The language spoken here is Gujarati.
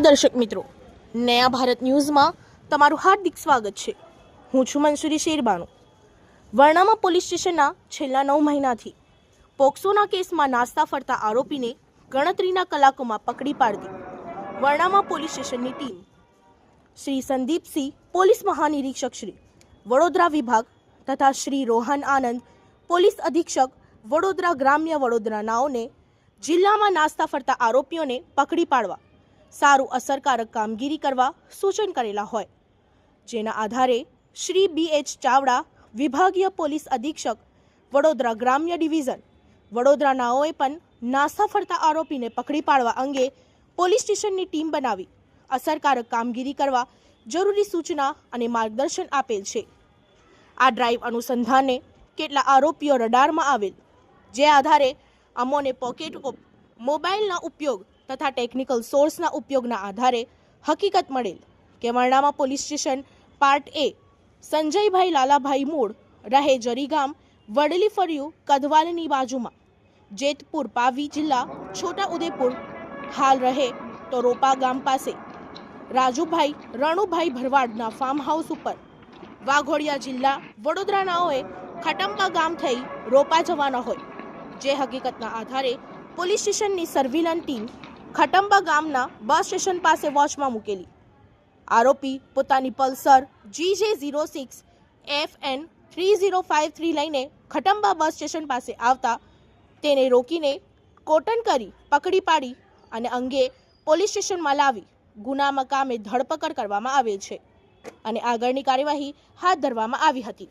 દર્શક મિત્રો, નયા ભારત ન્યૂઝમાં તમારું હાર્દિક સ્વાગત છે. હું છું મંસુરી શેરબાનુ. વર્ણામાં પોલીસ સ્ટેશનના છેલ્લા નવ મહિનાથી પોક્સોના કેસમાં નાસ્તા ફરતા આરોપીને ગણતરીના કલાકોમાં પકડી પાડતી વર્ણામાં પોલીસ સ્ટેશનની ટીમ. શ્રી સંદીપસિંહ, પોલીસ મહાનિરીક્ષક શ્રી વડોદરા વિભાગ તથા શ્રી રોહન આનંદ, પોલીસ અધિક્ષક વડોદરા ગ્રામ્ય વડોદરા નાઓને જિલ્લામાં નાસ્તા ફરતા આરોપીઓને પકડી પાડવા સારું અસરકારક કામગીરી કરવા સૂચન કરેલા હોય. જેના આધારે શ્રી બી એચ ચાવડા, વિભાગીય પોલીસ અધિક્ષક, વડોદરા ગ્રામ્ય ડિવિઝન વડોદરા નાઓએ પણ નાસા ફરતા આરોપીને પકડી પાડવા અંગે પોલીસ સ્ટેશનની ટીમ બનાવી અસરકારક કામગીરી કરવા જરૂરી સૂચના અને માર્ગદર્શન આપેલ છે. આ ડ્રાઈવ અનુસંધાને કેટલા આરોપીઓ રડારમાં આવેલ, જે આધારે અમોને પોકેટ મોબાઈલના ઉપયોગ તથા ટેકનિકલ સોર્સના ઉપયોગના આધારે હકીકત મળેલ કે વર્ણામાં police station part A Sanjaybhai Lalabhai મૂળ, રહે જરીગામ વડલી ફર્યું કધવાલની બાજુમાં. જેતપુર પાવી જિલ્લા છોટા ઉદેપુર હાલ રહે તો રોપા ગામ પાસે. રાજુભાઈ, રણુભાઈ ભરવાડના ફાર્મ હાઉસ ઉપર. વાઘોડિયા જિલ્લા, વડોદરાનાઓએ ખટંબા ગામ થઈ રોપા જવાના હોય. જે હકીકતના આધારે પોલીસ સ્ટેશનની સર્વિલન ટીમ ખટંબા ગામના બસ સ્ટેશન પાસે વોચમાં મૂકેલી. આરોપી પોતાની Pulsar G J zero six F N three zero five three લઈને ખટંબા બસ સ્ટેશન પાસે આવતા તેને રોકીને કોટન કરી પકડી પાડી અને અંગે પોલીસ સ્ટેશનમાં લાવી ગુના મકામે ધરપકડ કરવામાં આવેલ છે. અને આગળની કાર્યવાહી હાથ ધરવામાં આવી હતી.